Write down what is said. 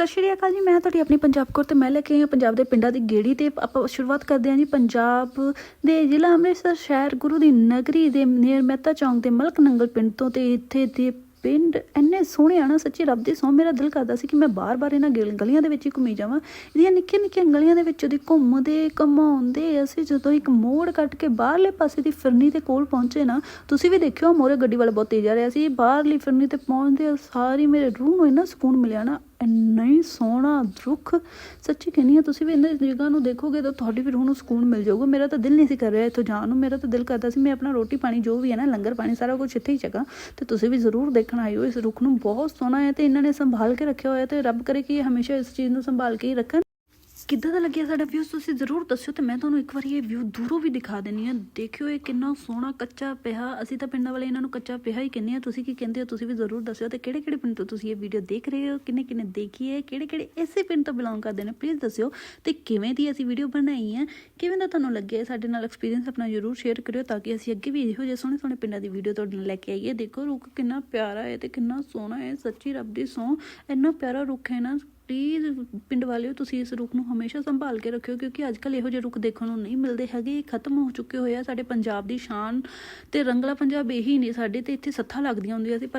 ਸਤਿ ਸ਼੍ਰੀ ਅਕਾਲ ਜੀ, ਮੈਂ ਤੁਹਾਡੀ ਆਪਣੀ ਪੰਜਾਬ ਕੌਰ ਤੇ ਮੈਂ ਲੈ ਕੇ ਆਈ ਹਾਂ ਪੰਜਾਬ ਦੇ ਪਿੰਡਾਂ ਦੀ ਗੇੜੀ ਤੇ ਆਪਾਂ ਸ਼ੁਰੂਆਤ ਕਰਦੇ ਹਾਂ ਜੀ ਪੰਜਾਬ ਦੇ ਜ਼ਿਲ੍ਹਾ ਅੰਮ੍ਰਿਤਸਰ ਸ਼ਹਿਰ ਗੁਰੂ ਦੀ ਨਗਰੀ ਦੇ ਨੀਅਰ ਮਹਿਤਾ ਚੌਂਕ ਦੇ ਮਲਕ ਨੰਗਲ ਪਿੰਡ ਤੋਂ ਤੇ ਇੱਥੇ ਦੇ ਪਿੰਡ ਇੰਨੇ ਸੋਹਣੇ ਆ ਨਾ, ਸੱਚੀ ਰੱਬ ਦੀ ਸੌ ਮੇਰਾ ਦਿਲ ਕਰਦਾ ਸੀ ਕਿ ਮੈਂ ਬਾਰ-ਬਾਰ ਇਹਨਾਂ ਗਲ- ਗਲੀਆਂ ਦੇ ਵਿੱਚ ਹੀ ਘੁੰਮੀ ਜਾਵਾਂ। ਇਹਦੀਆਂ ਨਿੱਕੀਆਂ ਨਿੱਕੀਆਂ ਗਲੀਆਂ ਦੇ ਵਿੱਚ ਉਹਦੀ ਘੁੰਮਦੇ, ਘਮਾਉਂਦੇ, ਅਸੀਂ ਜਦੋਂ ਇੱਕ ਮੋੜ ਕੱਟ ਕੇ ਬਾਹਰਲੇ ਪਾਸੇ ਦੀ ਫਿਰਨੀ ਦੇ ਕੋਲ ਪਹੁੰਚੇ ਨਾ, ਤੁਸੀਂ ਵੀ ਦੇਖਿਓ ਮੋਰੇ ਗੱਡੀ ਵਾਲਾ ਬਹੁਤ ਤੇਜ਼ ਆ ਰਿਹਾ ਸੀ। ਬਾਹਰਲੀ ਫਿਰਨੀ ਤੇ ਪਹੁੰਚਦੇ ਸਾਰੀ ਮੇਰੇ ਰੂਹ ਨੂੰ ਇੰਨਾ ਸਕੂਨ ਮਿਲਿਆ ਨਾ ਇੰਨਾ ਹੀ ਸੋਹਣਾ ਰੁੱਖ ਸੱਚੀ ਕਹਿੰਦੀ ਹਾਂ, ਤੁਸੀਂ ਵੀ ਇਹਨਾਂ ਜਗ੍ਹਾ ਨੂੰ ਦੇਖੋਗੇ ਤਾਂ ਤੁਹਾਡੀ ਵੀ ਰੂਹ ਨੂੰ ਸਕੂਨ ਮਿਲ ਜਾਊਗਾ। ਮੇਰਾ ਤਾਂ ਦਿਲ ਨਹੀਂ ਸੀ ਕਰ ਰਿਹਾ ਇੱਥੋਂ ਜਾਣ ਨੂੰ। ਮੇਰਾ ਤਾਂ ਦਿਲ ਕਰਦਾ ਸੀ ਮੈਂ ਆਪਣਾ ਰੋਟੀ ਪਾਣੀ ਜੋ ਵੀ ਹੈ ਨਾ, ਲੰਗਰ ਪਾਣੀ ਸਾਰਾ ਕੁਝ ਇੱਥੇ ਹੀ ਚੱਕਾਂ। ਤੇ ਤੁਸੀਂ ਵੀ ਜ਼ਰੂਰ ਦੇਖਣ ਆਇਓ, ਇਸ ਰੁੱਖ ਨੂੰ ਬਹੁਤ ਸੋਹਣਾ ਹੈ ਤੇ ਇਹਨਾਂ ਨੇ ਸੰਭਾਲ ਕੇ ਰੱਖਿਆ ਹੋਇਆ ਤੇ ਰੱਬ ਕਰੇ ਕਿ ਹਮੇਸ਼ਾ ਇਸ ਚੀਜ਼ ਨੂੰ ਸੰਭਾਲ ਕੇ ਹੀ ਰੱਖਣ। ਕਿੱਦਾਂ ਦਾ ਲੱਗਿਆ ਸਾਡਾ ਵਿਊ ਤੁਸੀਂ ਜ਼ਰੂਰ ਦੱਸਿਓ ਤੇ ਮੈਂ ਤੁਹਾਨੂੰ ਇੱਕ ਵਾਰੀ ਇਹ ਵਿਊ ਦੂਰੋਂ ਵੀ ਦਿਖਾ ਦਿੰਨੀ ਆ ਦੇਖਿਓ ਇਹ ਕਿੰਨਾ ਸੋਹਣਾ, ਕੱਚਾ ਪਿਆ। ਅਸੀਂ ਤਾਂ ਪਿੰਡਾਂ ਵਾਲੇ ਇਹਨਾਂ ਨੂੰ ਕੱਚਾ ਪਿਆ ਹੀ ਕਹਿੰਦੇ ਆ ਤੁਸੀਂ ਕੀ ਕਹਿੰਦੇ ਹੋ? ਤੁਸੀਂ ਵੀ ਜ਼ਰੂਰ ਦੱਸਿਓ। ਤੇ ਕਿਹੜੇ ਕਿਹੜੇ ਪਿੰਡ ਤੋਂ ਤੁਸੀਂ ਇਹ ਵੀਡੀਓ ਦੇਖ ਰਹੇ ਹੋ? ਕਿੰਨੇ ਕਿੰਨੇ ਦੇਖੀ ਹੈ? ਕਿਹੜੇ ਕਿਹੜੇ ਇਸੇ ਪਿੰਡ ਤੋਂ ਬਿਲੋਂਗ ਕਰਦੇ ਨੇ? ਪਲੀਜ਼ ਦੱਸਿਓ। ਤੇ ਕਿਵੇਂ ਦੀ ਅਸੀਂ ਵੀਡੀਓ ਬਣਾਈ ਹੈ? ਕਿਵੇਂ ਦਾ ਤੁਹਾਨੂੰ ਲੱਗਿਆ ਸਾਡੇ ਨਾਲ ਐਕਸਪੀਰੀਅੰਸ ਆਪਣਾ ਜ਼ਰੂਰ ਸ਼ੇਅਰ ਕਰਿਓ ਤਾਂ ਕਿ ਅਸੀਂ ਅੱਗੇ ਵੀ ਇਹੋ ਜਿਹੇ ਸੋਹਣੇ ਸੋਹਣੇ ਪਿੰਡਾਂ ਦੀ ਵੀਡੀਓ ਤੁਹਾਡੇ ਨਾਲ ਲੈ ਕੇ ਆਈਏ। ਦੇਖੋ ਰੁੱਖ ਕਿੰਨਾ ਪਿਆਰਾ ਹੈ ਤੇ ਕਿੰਨਾ ਸੋਹਣਾ ਹੈ। ਸੱਚੀ ਰੱਬ ਦੀ ਸੌ ਇੰਨਾ ਪਿਆਰਾ ਰੁੱਖ ਹੈ ਨਾ। ਪਲੀਜ਼ ਪਿੰਡ ਵਾਲਿਓ ਤੁਸੀਂ ਇਸ ਰੁੱਖ ਨੂੰ ਹਮੇਸ਼ਾ ਸੰਭਾਲ ਕੇ ਰੱਖਿਓ, ਕਿਉਂਕਿ ਅੱਜ ਕੱਲ ਇਹੋ ਜਿਹੇ ਰੁੱਖ ਦੇਖਣ ਨੂੰ ਨਹੀਂ ਮਿਲਦੇ ਹੈਗੇ। ਇਹ ਖਤਮ ਹੋ ਚੁੱਕੇ ਹੋਏ ਆ। ਸਾਡੇ ਪੰਜਾਬ ਦੀ ਸ਼ਾਨ ਤੇ ਰੰਗਲਾ ਪੰਜਾਬ ਇਹੀ ਨੇ ਸਾਡੇ ਤੇ ਇੱਥੇ ਸੱਥਾਂ ਲੱਗਦੀਆਂ ਹੁੰਦੀਆਂ ਸੀ, ਪਰ